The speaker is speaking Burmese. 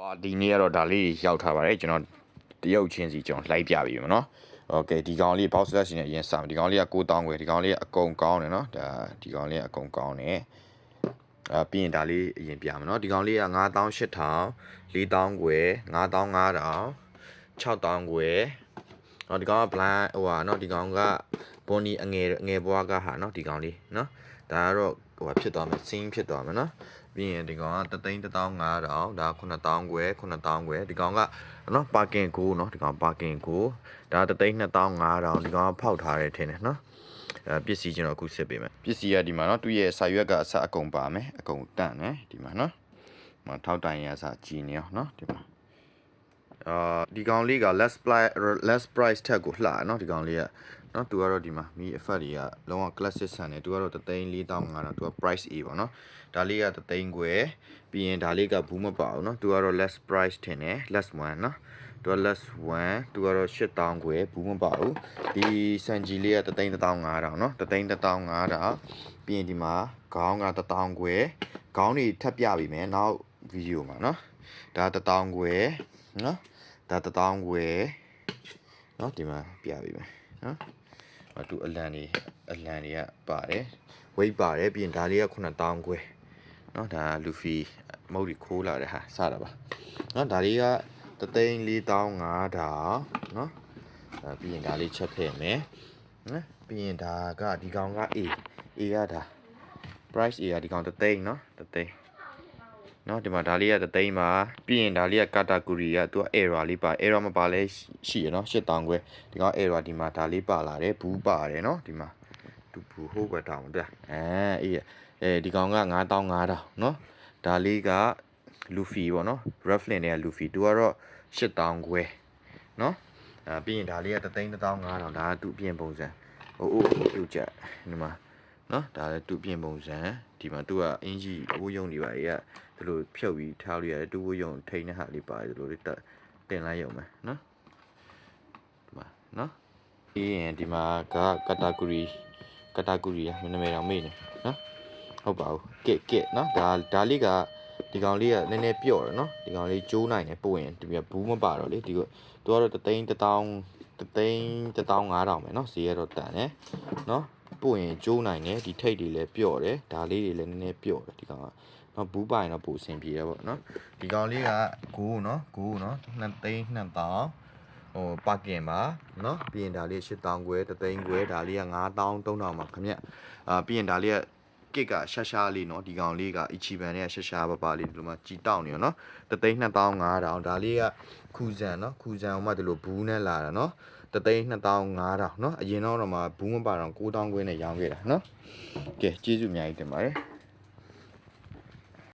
ပါဒီနေ့ကတော့ဒါလေးရောက်ထားပါတယ်ကျွန်တော်တရုတ်ချင်းစီကျွန်တော်လိုက်ပြပြီမနော်โอเคဒီကောင်လေး box selection နဲ့အရင်စမယ်ဒီကောင်လေးက9000ခွဲဒီကောင်လေးကအကုန်ကောင်းတယ်နော်ဒါဒီကောင်လေးကအကုန်ကောင်းတယ်အာပြီးရင်ဒါလေးအရင်ပြမယ်နော်ဒီကောင်လေးက9800 4000ခွဲ9500 6000ခွဲနော်ဒီကောင်က blind ဟိုဟာနော်ဒီကောင်က bonnie အငယ်အငယ်ဘွားကဟာနော်ဒီကောင်လေးနော်ဒါကတော့ဟိုဟာဖြစ်သွားမယ် scene ဖြစ်သွားမယ်နော်ပြီးရင်ဒီကောင်က3သိန်း15000ဒါ9000ခွဲ9000ခွဲဒီကောင်ကနော်ပါကင်ကိုနော်ဒီကောင်ပါကင်ကိုဒါ3သိန်း2500ဒီကောင်ကဖောက်ထားတယ်ထင်တယ်နော်အဲပစ္စည်းကျွန်တော်အခုစစ်ပေးမယ်ပစ္စည်းကဒီမှာနော်သူ့ရဲ့စာရွက်ကအစအကုန်ပါမယ်အကုန်တန့်တယ်ဒီမှာနော်မထောက်တိုင်ရအစကြည်နေအောင်နော်ဒီမှာအာဒီကောင်လေးက less price less price ထက်ကိုလှနော်ဒီကောင်လေးက နော်သူကတော့ဒီမှာမီ effect တွေကလုံးဝ classic ဆန်တယ်သူကတော့34500သူက price A ပေါ့နော်ဒါလေးက3သိန်းခွဲပြီးရင်ဒါလေးကဘူးမပါဘူးနော်သူကတော့ less price ထင်တယ် less 1နော်သူက less 1သူကတော့8000ခွဲဘူးမပါဘူးဒီစန်ဂျီလေးက3သိန်း15000နော်3သိန်း15000ပြီးရင်ဒီမှာခေါင်းက1000ခွဲခေါင်းတွေထပ်ပြပြီမယ်နောက်ဗီဒီယိုမှာနော်ဒါ1000ခွဲနော်ဒါ1000ခွဲနော်ဒီမှာပြပြီမယ်နော် အတူအလံတွေအလံတွေကပါတယ် weight ပါတယ်ပြီးရင်ဒါလေးက9000ခွဲเนาะဒါလူဖီမုတ်ဒီခိုးလာတဲ့ဟာစတာပါเนาะဒါလေးက34500เนาะအဲပြီးရင်ဒါလေးချက်ထည့်မယ်နော်ပြီးရင်ဒါကဒီကောင်က A A ကဒါ price A ကဒီကောင်3သိန်းเนาะ3သိန်း เนาะဒီမှာဒါလေးက3သိန်းပါပြီးရင်ဒါလေးက category ကသူက error လေးပါ error မပါလဲရှိရเนาะ8000ခွဲဒီကောင် error ဒီမှာဒါလေးပါလာတယ်ဘူးပါတယ်เนาะဒီမှာ တူပူဟိုးဘက်တောင်တဲ့အဲအေးအဲဒီကောင်က9500เนาะဒါလေးကလူဖီပေါ့နော် Rafflin နဲ့လူဖီသူကတော့8000ခွဲเนาะအဲပြီးရင်ဒါလေးက3,500ဒါကသူ့ပြင်ပုံစံဟိုအိုးပြုတ်ချက်ဒီမှာ နော်ဒါလည်းတူပြင်ပုံစံဒီမှာသူကအင်ကြီးအဝတ်ယုံတွေပါကြီးကဒီလိုဖြုတ်ပြီးထားလို့ရတယ်တူဝတ်ယုံထိန်းတဲ့ဟာလေးပါတယ်ဒီလိုလေးတင်လိုက်ရုံပဲနော်ဒီမှာနော်ပြီးရင်ဒီမှာကကတာဂရီကတာဂရီမနာမည်တော့မေ့နေနော်ဟုတ်ပါဘူးကစ်ကစ်နော်ဒါဒါလေးကဒီကောင်လေးကနည်းနည်းပြော့တယ်နော်ဒီကောင်လေးကျိုးနိုင်တယ်ပို့ရင်ဒီမှာဘူးမပါတော့လေဒီကသူကတော့တသိန်းတထောင်တသိန်းတထောင်9000ပဲနော်ဈေးကတော့တန်တယ်နော် ပို့ရင်ကျိုးနိုင်တယ်ဒီထိတ်တွေလည်းပြော့တယ်ဒါလေးတွေလည်းနည်းနည်းပြော့တယ်ဒီကောင်ကနော်ဘူးပိုင်တော့ပို့အဆင်ပြေတယ်ပေါ့နော်ဒီကောင်လေးကကိုးနော်ကိုးနော်နှစ်သိန်းနှစ်တောင်းဟိုပါကင်ပါနော်ပြီးရင်ဒါလေး8000ကျွဲ3000ကျွဲဒါလေးက9000 3000ပါခင်ဗျအာပြီးရင်ဒါလေးက ကစ်ကရှာရှာလေးเนาะဒီကောင်လေးကအီချီဘန်နဲ့ရှာရှာပပလေးဒီလိုမှကြီးတောက်နေရောเนาะ3သိန်း2500ဒါလေးကခူဇန်เนาะခူဇန်ဟိုမှဒီလိုဘူးနဲ့လာတာเนาะ3သိန်း2500เนาะအရင်တော့တော့မှဘူးမပါတော့9000ကျွဲနဲ့ရောင်းခဲ့တာเนาะကဲကျေးဇူးအများကြီးတင်ပါတယ်